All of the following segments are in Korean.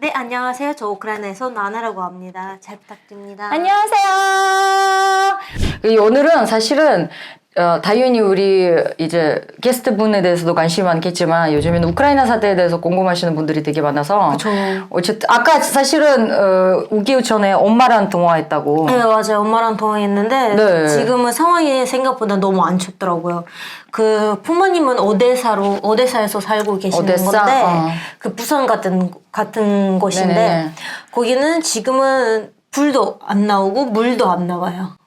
네, 안녕하세요. 저 우크라이나에서 나나라고 합니다. 잘 부탁드립니다. 안녕하세요. 이 오늘은 사실은 어, 당연히 우리 이제 게스트 분에 대해서도 관심이 많겠지만 요즘에는 우크라이나 사태에 대해서 궁금하시는 분들이 되게 많아서 그쵸. 어쨌든 아까 사실은 어, 우기우 전에 엄마랑 통화했다고. 네, 맞아요. 엄마랑 통화했는데 네. 지금은 상황이 생각보다 너무 안 춥더라고요. 그 부모님은 오데사로 오데사에서 살고 계시는 오데사? 건데 어. 그 부산 같은 같은 곳인데 네네네. 거기는 지금은 불도 안 나오고 물도 안 나와요.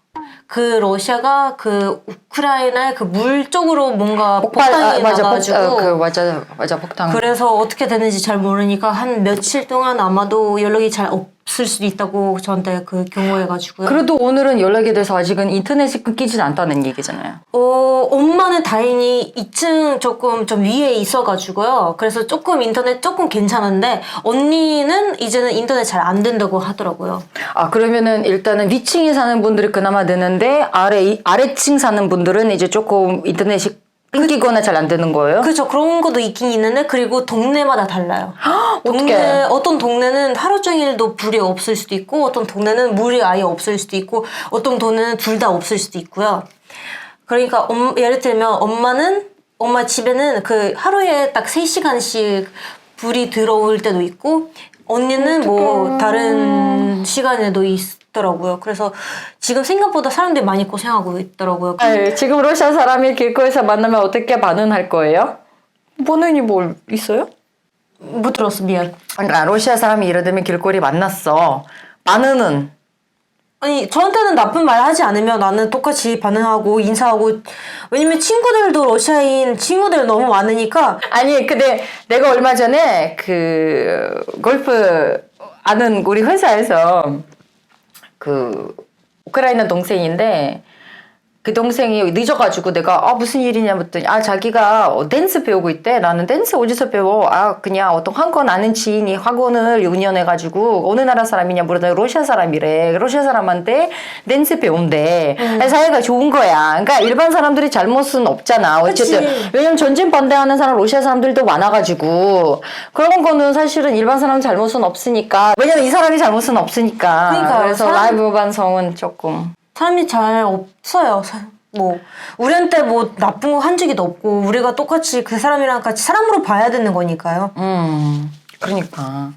그 러시아가 그 우크라이나의 그 물 쪽으로 뭔가 폭발 폭탄이 아, 맞아 폭, 나가지고 어, 그 맞아 맞아 폭탄. 그래서 어떻게 되는지 잘 모르니까 한 며칠 동안 아마도 연락이 잘 없 을 수도 있다고 저한테 그 경고해가지고요. 그래도 오늘은 연락에 대해서 아직은 인터넷이 끊기진 않다는 얘기잖아요. 어, 엄마는 다행히 2층 조금 좀 위에 있어가지고요. 그래서 조금 인터넷 조금 괜찮은데 언니는 이제는 인터넷 잘 안 된다고 하더라고요. 아 그러면은 일단은 위층에 사는 분들이 그나마 되는데 아래 아래층 사는 분들은 이제 조금 인터넷이 끊기거나 잘 안 되는 거예요? 그렇죠. 그런 것도 있긴 있는데 그리고 동네마다 달라요. 동네 어떡해. 어떤 동네는 하루 종일도 불이 없을 수도 있고 어떤 동네는 물이 아예 없을 수도 있고 어떤 동네는 둘 다 없을 수도 있고요. 그러니까 엄- 예를 들면 엄마는 엄마 집에는 그 하루에 딱 3시간씩 불이 들어올 때도 있고 언니는 뭐 다른 시간에도 있 더라고요. 그래서 지금 생각보다 사람들이 많이 고생하고 있더라고요. 아, 지금 러시아 사람이 길거리에서 만나면 어떻게 반응할 거예요? 본인이 뭘 있어요? 못 들었어 미안. 그러니까 러시아 사람이 예를 들면 길거리 만났어. 반응은 아니 저한테는 나쁜 말 하지 않으면 나는 똑같이 반응하고 인사하고 왜냐면 친구들도 러시아인 친구들 너무 많으니까 아니 근데 내가 얼마 전에 그 골프 아는 우리 회사에서 그 우크라이나 동생인데 그 동생이 늦어가지고 내가 아 무슨 일이냐 했더니 아 자기가 어, 댄스 배우고 있대. 나는 댄스 어디서 배워? 아 그냥 어떤 한건 아는 지인이 학원을 운영해가지고 어느 나라 사람이냐 물어보니 러시아 사람이래. 러시아 사람한테 댄스 배운대. 사이가 좋은 거야. 그러니까 일반 사람들이 잘못은 없잖아. 어쨌든. 그치. 왜냐면 전쟁 반대하는 사람 러시아 사람들도 많아가지고. 그런 거는 사실은 일반 사람 잘못은 없으니까. 왜냐면 이 사람이 잘못은 없으니까. 그러니까요. 그래서 사람- 라이브 반성은 조금 사람이 잘 없어요. 사- 뭐 우리한테 뭐 나쁜 거 한 적이 없고 우리가 똑같이 그 사람이랑 같이 사람으로 봐야 되는 거니까요. 음 그러니까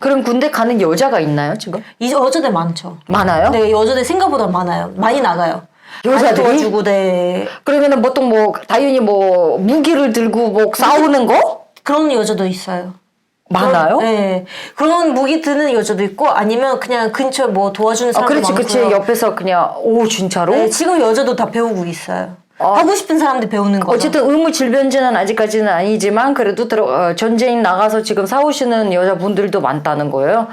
그럼 군대 가는 여자가 있나요 지금 이 여자들 많죠. 많아요? 네 여자들 생각보다 많아요. 많이 나가요. 여자들이? 많이 도와주고 네 그러면은 보통 뭐 당연히 뭐 무기를 들고 뭐 싸우는 거 그런 여자도 있어요. 많아요? 그런, 네. 그런 무기 드는 여자도 있고 아니면 그냥 근처에 뭐 도와주는 아, 사람도 그렇지 많고요. 그렇지 옆에서 그냥 오 진짜로 네, 지금 여자도 다 배우고 있어요. 어. 하고 싶은 사람들 배우는 거죠. 어쨌든 의무 질변제는 아직까지는 아니지만 그래도 들어, 어, 전쟁 나가서 지금 싸우시는 여자분들도 많다는 거예요.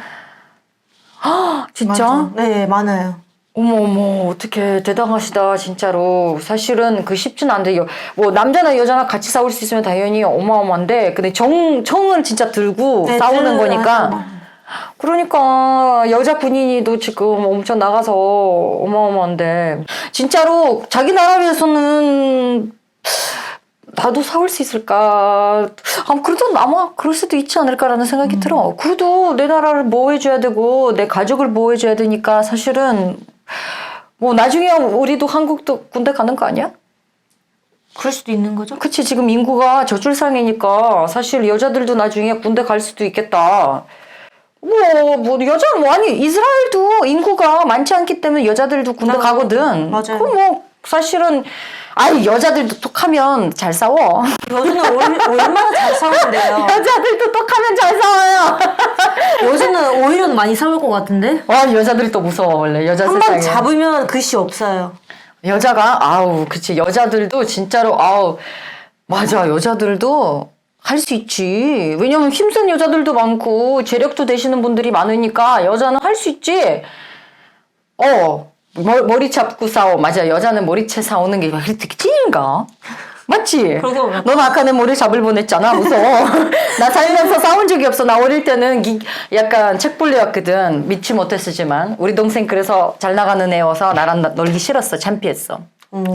아 진짜? 맞아. 네, 많아요. 어머 어머 어떻게 대단하시다 진짜로 사실은 그 쉽지는 않은데 여- 뭐 남자나 여자나 같이 싸울 수 있으면 당연히 어마어마한데 근데 정 청을 진짜 들고 네, 싸우는 거니까 하죠. 그러니까 여자 군인이도 지금 엄청 나가서 어마어마한데 진짜로 자기 나라에서는 나도 싸울 수 있을까? 아, 그래도 아마 그럴 수도 있지 않을까라는 생각이 들어. 그래도 내 나라를 보호해줘야 되고, 내 가족을 보호해줘야 되니까 사실은, 뭐, 나중에 우리도 한국도 군대 가는 거 아니야? 그럴 수도 있는 거죠. 그치, 지금 인구가 저출산이니까 사실 여자들도 나중에 군대 갈 수도 있겠다. 뭐, 뭐, 여자, 뭐, 아니, 이스라엘도 인구가 많지 않기 때문에 여자들도 군대 아, 가거든. 맞아요. 그 뭐, 사실은, 아니, 여자들도 톡하면 잘 싸워. 여자는 얼, 얼마나 잘 싸우는데요. 여자들도 톡하면 잘 싸워요. 여자는 오히려 많이 싸울 것 같은데? 와, 여자들이 또 무서워, 원래. 여자 한 세상에. 번 잡으면 글씨 없어요. 여자가, 아우, 그치. 여자들도 진짜로, 아우, 맞아. 여자들도 할 수 있지. 왜냐면 힘센 여자들도 많고, 재력도 되시는 분들이 많으니까, 여자는 할 수 있지. 어, 머, 머리 잡고 싸워. 맞아. 여자는 머리채 싸우는 게 그렇게 찐인가? 맞지? 넌 아까 내 머리 잡을 뻔했잖아. 무서워. 나 살면서 싸운 적이 없어. 나 어릴 때는 기- 약간 책벌레였거든. 믿지 못했지만 우리 동생 그래서 잘 나가는 애여서 나랑 나- 놀기 싫었어. 창피했어.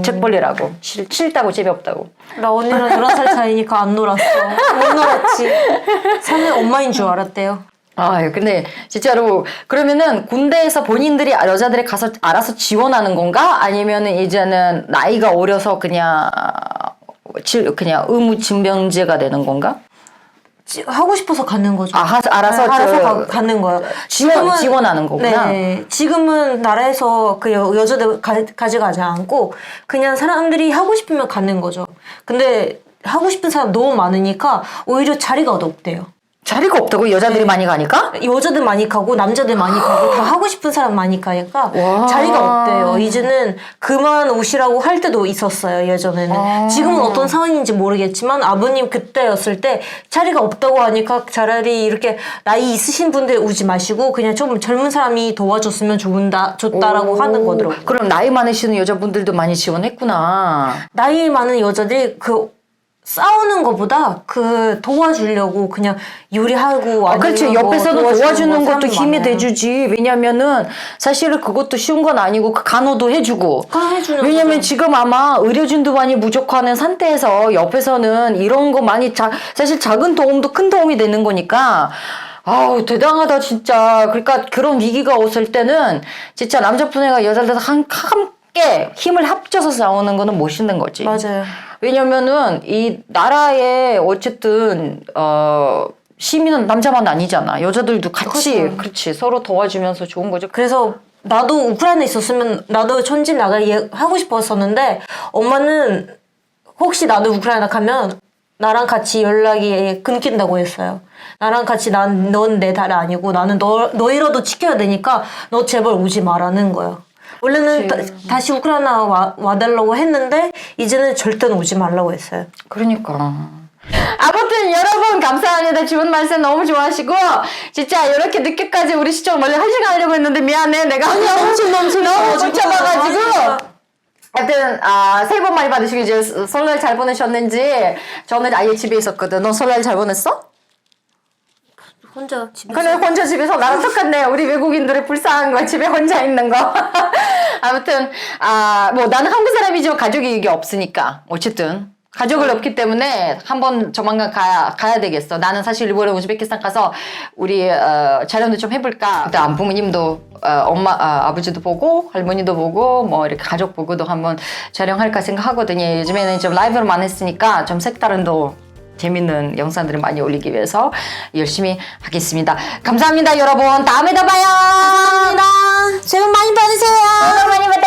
책벌레라고. 싫, 싫다고 재미없다고. 나 언니랑 11살 차이니까 안 놀았어. 못 놀았지. 사는 엄마인 줄 알았대요. 아, 근데 진짜로 그러면은 군대에서 본인들이 여자들이 가서 알아서 지원하는 건가? 아니면은 이제는 나이가 어려서 그냥 질- 그냥 의무 증명제가 되는 건가? 지- 하고 싶어서 가는 거죠. 아, 하- 알아서 네, 알아서 저- 가, 가는 거예요. 지원- 지원하는 거구나. 네, 지금은 나라에서 그 여, 여자들 가, 가져가지 않고 그냥 사람들이 하고 싶으면 가는 거죠. 근데 하고 싶은 사람 너무 많으니까 오히려 자리가 없대요. 자리가 없다고 여자들이 많이 가니까? 여자들 많이 가고 남자들 많이 가고 다 하고 싶은 사람 많이 가니까 와. 자리가 없대요. 이제는 그만 오시라고 할 때도 있었어요. 예전에는. 아. 지금은 어떤 상황인지 모르겠지만 아버님 그때였을 때 자리가 없다고 하니까 차라리 이렇게 나이 있으신 분들 오지 마시고 그냥 좀 젊은 사람이 도와줬으면 좋은다 좋다라고 오, 하는 거더라고요. 그럼 나이 많으시는 여자분들도 많이 지원했구나. 나이 많은 여자들이 그 싸우는 것보다 그 도와주려고 그냥 요리하고 아, 그렇지. 옆에서도 도와주는 것도 힘이 많아요. 돼주지. 왜냐면은 사실은 그것도 쉬운 건 아니고 그 간호도 해주고. 왜냐면 거죠. 지금 아마 의료진도 많이 부족하는 상태에서 옆에서는 이런 거 많이 자, 사실 작은 도움도 큰 도움이 되는 거니까 아우 대단하다 진짜. 그러니까 그런 위기가 왔을 때는 진짜 남자분이가 여자들 한 함께 힘을 합쳐서 싸우는 거는 멋있는 거지. 맞아요. 왜냐면은 이 나라에 어쨌든 어 시민은 남자만 아니잖아. 여자들도 같이 그렇죠. 그렇지 서로 도와주면서 좋은 거죠. 그래서 나도 우크라이나에 있었으면 나도 천지 나가 예- 하고 싶었었는데 엄마는 혹시 나도 우크라이나 가면 나랑 같이 연락이 끊긴다고 했어요. 나랑 같이 난 넌 내 딸이 아니고 나는 너 너희라도 지켜야 되니까 너 제발 오지 말라는 거예요. 원래는 다, 시 우크라이나 와, 와달라고 했는데 이제는 절대는 오지 말라고 했어요. 그러니까. 아무튼 여러분 감사합니다. 좋은 말씀 너무 좋아하시고 진짜 이렇게 늦게까지 우리 시청 원래 한 시간 하려고 했는데 미안해 내가 너무 엄청 너무 너무. 붙잡아가지고. 하여튼 아, 새해 복 많이 받으시고 이제 설날 잘 보내셨는지 저는 아예 집에 있었거든. 너 설날 잘 보냈어? 혼자 집에 그래 혼자 집에서 나랑 똑같네 우리 외국인들의 불쌍한 거 집에 혼자 있는 거. 아무튼 아 뭐 나는 한국 사람이지만 가족이 이게 없으니까. 어쨌든. 가족을 없기 때문에 한번 조만간 가야 가야 되겠어. 나는 사실 일본에 우즈베키스탄 가서 우리 어, 촬영도 좀 해볼까. 일단 부모님도 어, 엄마 아, 아버지도 보고 할머니도 보고 뭐 이렇게 가족 보고도 한번 촬영할까 생각하거든요. 요즘에는 좀 라이브로만 했으니까 좀 색다른 또 재밌는 영상들을 많이 올리기 위해서 열심히 하겠습니다. 감사합니다, 여러분. 다음에 또 봐요. 감사합니다. 새해 복 많이 받으세요. 새해 복 많이 받아요.